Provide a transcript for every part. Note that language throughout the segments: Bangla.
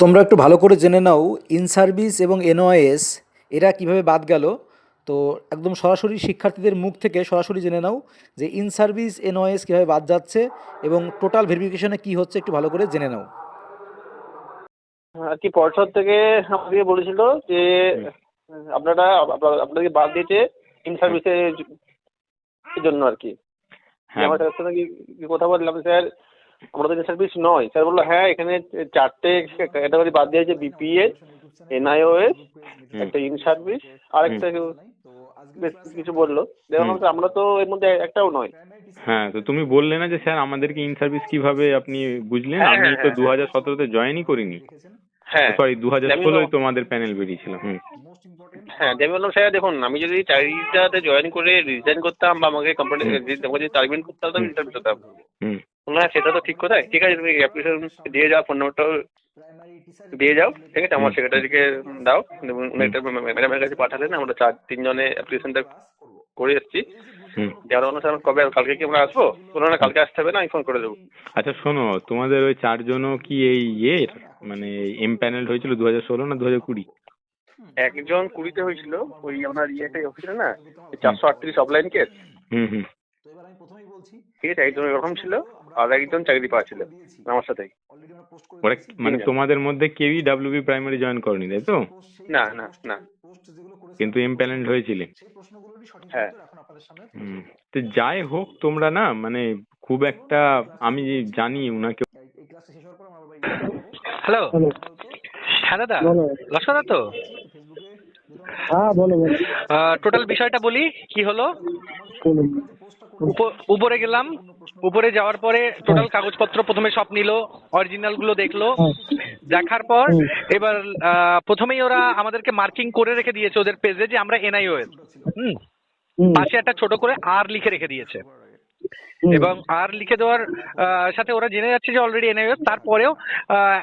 তোমরা একটু ভালো করে জেনে নাও ইন সার্ভিস এবং এনওআইএস এরা কীভাবে বাদ গেল? তো একদম সরাসরি শিক্ষার্থীদের মুখ থেকে সরাসরি জেনে নাও যে ইন সার্ভিস এনওআইএস কীভাবে বাদ যাচ্ছে এবং টোটাল ভেরিফিকেশনে কি হচ্ছে একটু ভালো করে জেনে নাও। আর কি পর্ষদ থেকে আমাকে বলেছিল যে আপনারা আপনাদেরকে বাদ দিয়েছে ইন সার্ভিসের জন্য আর কি। হ্যাঁ। কি কথা বললাম স্যার? আমরা তো সার্ভিস নয়। স্যার বলল হ্যাঁ এখানে চারটে ক্যাটাগরি বাদ দিয়েছে বিপিএস এনআইওএস। একটা ইন সার্ভিস আর একটা কিছু বলল। আমরা তো এর মধ্যে একটাও নয়। হ্যাঁ তো তুমি বললে না যে স্যার আমাদেরকে ইন সার্ভিস কীভাবে আপনি বুঝলেন? হ্যাঁ, আমি হ্যাঁ, তো হ্যাঁ, দু হাজার সতেরোতে জয়েনই করিনি। হ্যাঁ সরি দু হাজার আমি ষোলোই তোমাদের প্যানেল বেরিয়েছিল হুম। হ্যাঁ আমি বললাম স্যার দেখুন আমি যদি চাকরিটাতে জয়েন করে রিজাইন করতাম বা আমাকে কোম্পানি আমাকে যদি টার্মিনেট করতে হতো ইন্টারভিউ দিতাম হুম। না সেটা তো ঠিক কোথায়? ঠিক আছে তুমি অ্যাপ্লিকেশন দিয়ে যাও ফোন নম্বরটাও দিয়ে যাও ঠিক আছে? আমার সেক্রেটারিকে দাও। একটা ম্যাডামের কাছে পাঠালেন আমরা চার তিনজনে অ্যাপ্লিকেশনটা করে এসেছি। দেওয়ার অনুসারে কবে কালকে কি আমরা আসব? বলল না কালকে আসতে হবে না আমি ফোন করে দেবো। আচ্ছা শোনো তোমাদের ওই চারজনও কি এই ইয়ের? মানে এম প্যানেল হয়েছিল দু হাজার ষোলো না দু হাজার কুড়ি? একজন কুড়িতে হয়েছিল ওই আপনার ইয়েটা হয়েছিল না চারশো আটত্রিশ অফলাইন কেস হুম হুম। ঠিক একজন এরকম ছিল। আর একজন চাকরি পাওয়া ছিল আমার সাথেই। মানে তোমাদের মধ্যে কেউই ডাব্লিউবি প্রাইমারি জয়েন করনি তাই তো? না না না। কিন্তু হয়েছিলে। হ্যাঁ। তো যাই হোক তোমরা না মানে খুব একটা আমি জানি উনাকে হ্যালো। হ্যাঁ দাদা। লস্কর তো? হ্যাঁ বলো বলো। টোটাল বিষয়টা বলি কি হলো? উপরে গেলাম উপরে যাওয়ার পরে টোটাল কাগজপত্র প্রথমে সব নিল অরিজিনালগুলো দেখল। দেখার পর এবার আহ, প্রথমেই ওরা আমাদেরকে মার্কিং করে রেখে দিয়েছে ওদের পেজে যে আমরা এনআইওএস হুম? পাশে একটা ছোট করে আর লিখে রেখে দিয়েছে। এবং আর লিখে দেওয়ার সাথে ওরা জেনে যাচ্ছে যে অলরেডি এনআইওএস তারপরেও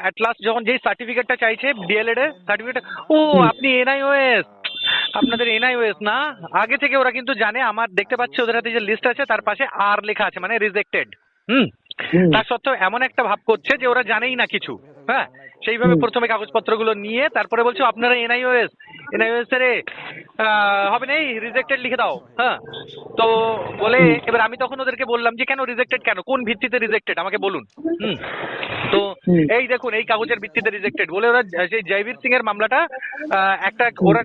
অ্যাট লাস্ট যখন যেই সার্টিফিকেটটা চাইছে ডিএলএড এর সার্টিফিকেট ও আপনি এনআইওএস আপনাদের এনআইওএস না? আগে থেকে ওরা কিন্তু জানে আমার দেখতে পাচ্ছি ওদের হাতে যে লিস্ট আছে তার পাশে আর লেখা আছে মানে রিজেক্টেড হুম? তার সত্ত্বেও এমন একটা ভাব করছে যে ওরা জানেই না কিছু হ্যাঁ? সেইভাবে। প্রথমে কাগজপত্রগুলো নিয়ে তারপরে বলছে আপনারা এনআইওএস এনআইওএস এর হবে না রিজেক্টেড লিখে দাও হ্যাঁ? তো বলে এবার আমি তখন ওদেরকে বললাম যে কেন রিজেক্টেড কেন? কোন ভিত্তিতে রিজেক্টেড আমাকে বলুন। হুম? তো এই দেখুন এই কাগজের ভিত্তিতে রিজেক্টেড বলে ওরা সেই জয়বীর সিং এর মামলাটা আহ, একটা ওরা